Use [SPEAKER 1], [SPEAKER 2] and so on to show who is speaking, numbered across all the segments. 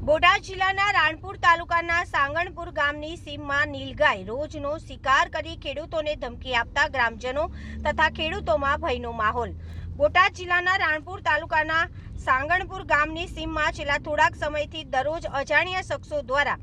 [SPEAKER 1] બોટાદ જિલ્લાના રાણપુર તાલુકાના સાંગણપુર ગામની સીમમાં નીલગાય રોજનો શિકાર કરી ખેડૂતોને ધમકી આપતા ગ્રામજનો તથા ખેડૂતોમાં ભયનો માહોલ. બોટાદ જિલ્લાના રાણપુર તાલુકાના સાંગણપુર ગામની સીમમાં છેલ્લા થોડાક સમયથી દરરોજ અજાણ્યા શખ્સો દ્વારા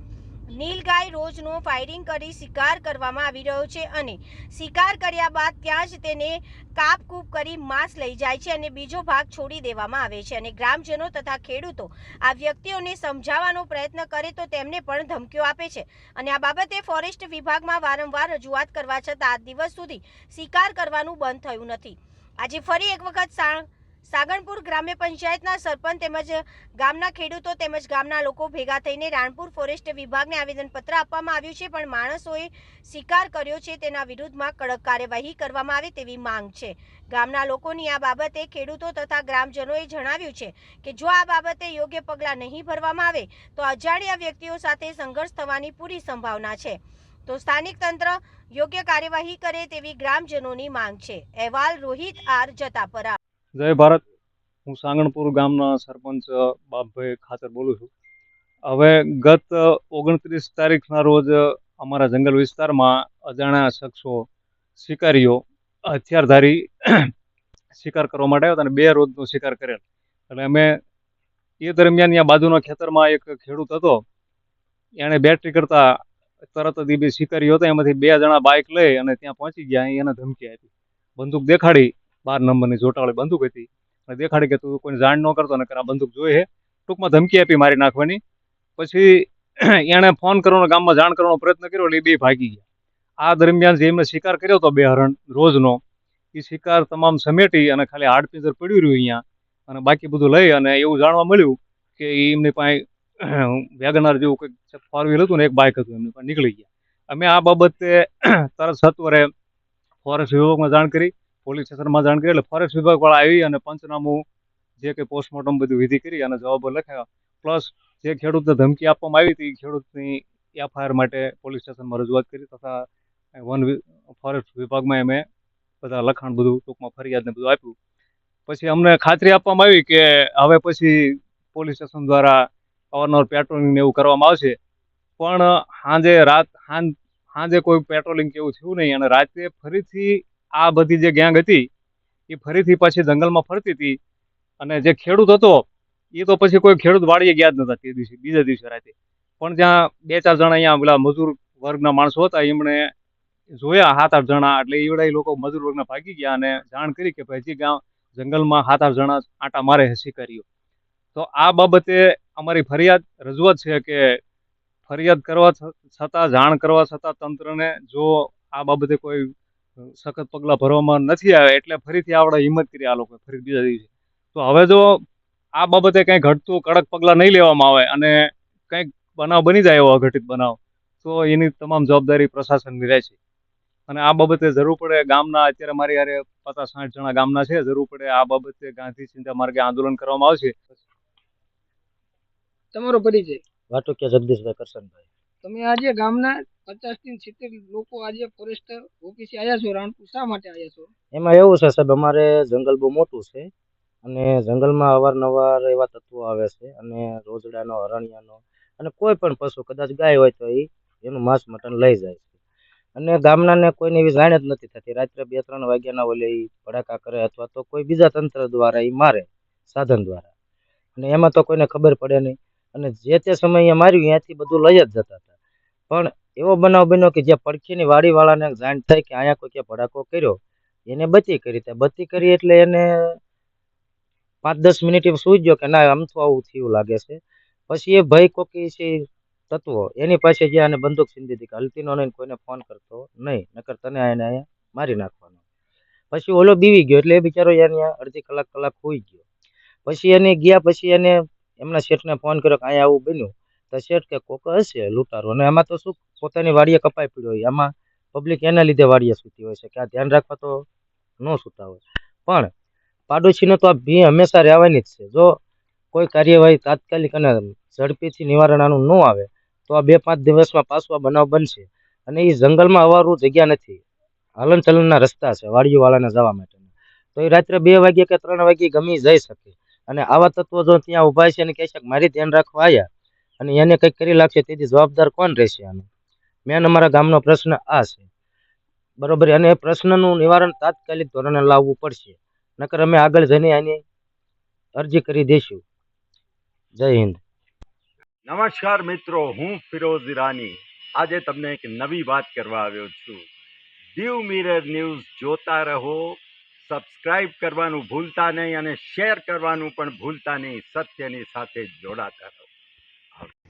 [SPEAKER 1] નીલગાય રોજનો ફાયરિંગ કરી શિકાર કરવામાં આવી રહ્યો છે અને શિકાર કર્યા બાદ ત્યાં જ તેને કાપકૂપ કરી માંસ લઈ જાય છે અને બીજો ભાગ છોડી દેવામાં આવે છે અને ગ્રામજનો તથા ખેડૂતો આ વ્યક્તિઓને સમજાવવાનો પ્રયત્ન કરે તો તેમને પણ ધમકીઓ આપે છે. અને આ બાબતે ફોરેસ્ટ વિભાગમાં વારંવાર રજૂઆત કરવા છતાં આજ દિવસ સુધી શિકાર કરવાનું બંધ થયું નથી. આજે ફરી એક વખત સા- સાગણપુર ગ્રામ્ય પંચાયતના સરપંચ તેમજ ગામના ખેડૂતો તેમજ ગામના લોકો ભેગા થઈને રાણપુર ફોરેસ્ટ વિભાગને આવેદનપત્ર આપવામાં આવ્યું છે, પણ માણસોએ સ્વીકાર કર્યો છે, તેના વિરુદ્ધમાં કડક કાર્યવાહી કરવામાં આવે તેવી માંગ છે. ગામના લોકોની આ બાબતે ખેડૂતો તથા ગ્રામજનોએ જણાવ્યું છે કે જો આ બાબતે યોગ્ય પગલાં નહીં ભરવામાં આવે, તો અજાણ્યા વ્યક્તિઓ સાથે સંઘર્ષ થવાની પૂરી સંભાવના છે. તો સ્થાનિક તંત્ર યોગ્ય કાર્યવાહી કરે તેવી ગ્રામજનોની માંગ છે. અહેવાલ રોહિત આર જતાપરા
[SPEAKER 2] જય ભારત. હું સાંગણપુર ગામના સરપંચ બાપભાઈ ખાતર બોલું છું. હવે ગત ઓગણત્રીસ તારીખના રોજ અમારા જંગલ વિસ્તારમાં અજાણ્યા શખ્સો, શિકારીઓ હથિયારધારી શિકાર કરવા માટે આવ્યા અને બે રોજનો શિકાર કરેલ. એટલે અમે એ દરમિયાન ત્યાં બાજુના ખેતરમાં એક ખેડૂત હતો. એણે બેટરી કરતા તરત જ બે શિકારીઓ હતા. એમાંથી બે જણા બાઇક લઈ અને ત્યાં પહોંચી ગયા. એને ધમકી આપી. બંદૂક દેખાડી બાર નંબરની જોટાવાળી બંદૂક હતી. અને દેખાડી કે તું કોઈને જાણ ન કરતો ને આ બંદૂક જોઈએ છે ટૂંકમાં ધમકી આપી મારી નાખવાની. પછી એણે ફોન કરવાનો, ગામમાં જાણ કરવાનો પ્રયત્ન કર્યો એટલે એ બે ભાગી ગયા. આ દરમિયાન જે એમને શિકાર કર્યો હતો બે હરણ રોજનો એ શિકાર તમામ સમેટી અને ખાલી હાડપિંજર પડ્યું રહ્યું અહીંયા. અને બાકી બધું લઈ અને એવું જાણવા મળ્યું કે એમની પાસે વેગનાર જેવું કંઈક ફોર વ્હીલ હતું ને એક બાઇક હતું એમની પાસે નીકળી ગયા. અમે આ બાબતે તરત સત્વરે ફોરેસ્ટ વિભાગમાં જાણ કરી. પોલીસ સ્ટેશનમાં જાણ કરી એટલે ફોરેસ્ટ વિભાગવાળા આવી અને પંચનામું જે કંઈ પોસ્ટમોર્ટમ બધું વિધિ કરી અને જવાબો લખ્યા. પ્લસ જે ખેડૂતને ધમકી આપવામાં આવી હતી ખેડૂતની એફઆઈઆર માટે પોલીસ સ્ટેશનમાં રજૂઆત કરી તથા વન ફોરેસ્ટ વિભાગમાં અમે બધા લખાણ બધું ટૂંકમાં ફરિયાદ ને બધું આપ્યું. પછી અમને ખાતરી આપવામાં આવી કે હવે પછી પોલીસ સ્ટેશન દ્વારા અવારનવાર પેટ્રોલિંગ ને એવું કરવામાં આવશે. પણ સાંજે રાત સાંજે કોઈ પેટ્રોલિંગ કે એવું થયું નહીં અને રાત્રે ફરીથી આ બધી જે ગેંગ હતી, એ ફરીથી પાછી જંગલમાં ફરતી હતી. અને જે ખેડૂત હતો, એ તો પછી કોઈ ખેડૂત વાળીએ ગયા જ નતા તે દિવસે, બીજા દિવસે રાતે. પણ જ્યાં બે ચાર જણા અહીંયા પેલા મજૂર વર્ગના માણસો હતા, એમણે જોયા સાત આઠ જણા, એટલે એવડા લોકો મજૂર વર્ગના ભાગી ગયા અને જાણ કરી કે ભાઈ ગામ જંગલમાં સાત આઠ જણા આટા મારે હસી શિકારીઓ. તો આ બાબતે અમારી ફરિયાદ, રજૂઆત છે કે ફરિયાદ કરવા છતાં જાણ કરવા છતાં તંત્રને જો આ બાબતે કોઈ સખત પગલાં ભરવામાં નથી આવે એટલે ફરીથી આપણે હિંમત કરી આ લોકો ફરી બીજા દિવસે. તો હવે જો આ બાબતે કંઈ ઘટતું કડક પગલાં નહીં લેવામાં આવે અને કંઈક બનાવ બની જાય એવો અઘટિત બનાવ તો એની તમામ જવાબદારી પ્રશાસનની રહેશે અને આ બાબતે જરૂર પડે ગામના અત્યારે મારી હારે પચાસ સાઠ જણા ગામના છે જરૂર પડે આ બાબતે ગાંધી ચિંતા માર્ગે આંદોલન કરવામાં આવશે.
[SPEAKER 3] તમારો પરિચય?
[SPEAKER 4] વાટોકિયા જગદીશભાઈ કરશનભાઈ.
[SPEAKER 3] તમે આજે ગામના પચાસથી સિત્તેર લોકો આજે ફોરેસ્ટર ઓફિસે આવ્યા છો, રાણપુર. શા માટે આવ્યા છો?
[SPEAKER 4] એમાં એવું છે સાહેબ, અમારે જંગલ બહુ મોટું છે અને જંગલમાં અવારનવાર એવા તત્વો આવે છે અને રોજડાનો હરણિયાનો અને કોઈ પણ પશુ, કદાચ ગાય હોય તો એ એનું માંસ, મટન લઈ જાય છે. અને ગામનાને કોઈને એવી જાણ જ નથી થતી. રાત્રે બે ત્રણ વાગ્યાના ઓલે એ ભડાકા કરે અથવા તો કોઈ બીજા તંત્ર દ્વારા એ મારે સાધન દ્વારા. અને એમાં તો કોઈને ખબર પડે નહીં. અને જે તે સમયે માર્યું, ત્યાંથી બધું લઈ જ જતા હતા. પણ એવો બનાવ બન્યો કે જે પડખીની વાડીવાળાને જાણ થાય કે અહીંયા કોઈ ભડાકો કર્યો. એને બચી કરી ત્યાં બત્તી કરી એટલે એને પાંચ દસ મિનિટ એમ સૂઈ ગયો કે ના અમથું આવું થયું લાગે છે. પછી એ ભાઈ કોકી છે તત્વો, એની પાસે જે આને બંદૂક સિંધી હતી કે હલતીનો નહીં કોઈને ફોન કરતો નહીં, નકર તને એને અહીંયા મારી નાખવાનો. પછી ઓલો બીવી ગયો એટલે એ બિચારો એને અડધી કલાક કલાક હોઈ ગયો. પછી એને ગયા, પછી એને એમના શેઠને ફોન કર્યો કે અહીંયા આવું બન્યું. તો શેઠ કે કોક હશે લૂંટારો. અને આમાં તો શું, પોતાની વાડીએ કપાઈ પડ્યો હોય. આમાં પબ્લિક એના લીધે વાડીએ સૂતી હોય છે, કે આ ધ્યાન રાખવા તો ન સૂતા હોય. પણ પાડોશીનો તો આ ભી હંમેશા રહેવાની જ છે. જો કોઈ કાર્યવાહી તાત્કાલિક અને ઝડપીથી નિવારણ આનું ન આવે, તો આ બે પાંચ દિવસમાં પાછો બનાવ બનશે. અને એ જંગલમાં અવારું જગ્યા નથી. હલન ચલનના રસ્તા છે વાડીઓવાળાને જવા માટેના. તો એ રાત્રે બે વાગ્યે કે ત્રણ વાગ્યે ગમી જઈ શકે. અને આવા તત્વો જો ત્યાં ઊભા છે અને કહે છે કે મારી ધ્યાન રાખવા આવ્યા અને એને કંઈક કરી લાગશે તેથી જવાબદાર કોણ રહેશે આનો? મેન અમારા ગામનો પ્રશ્ન આ છે. બરોબર, અને એ પ્રશ્નનું નિવારણ તાત્કાલિક ધોરણે લાવવું પડશે. નકર અમે આગળ જઈને આની અરજી કરી દઈશું. જય હિન્દ.
[SPEAKER 5] નમસ્કાર મિત્રો, હું ફિરોઝ ઈરાની. આજે તમને એક નવી વાત કરવા આવ્યો છું. દીવ મિરર ન્યૂઝ જોતા રહો, સબસ્ક્રાઇબ કરવાનું ભૂલતા નહીં અને શેર કરવાનું પણ ભૂલતા નહીં. સત્યની સાથે જોડાતા રહો.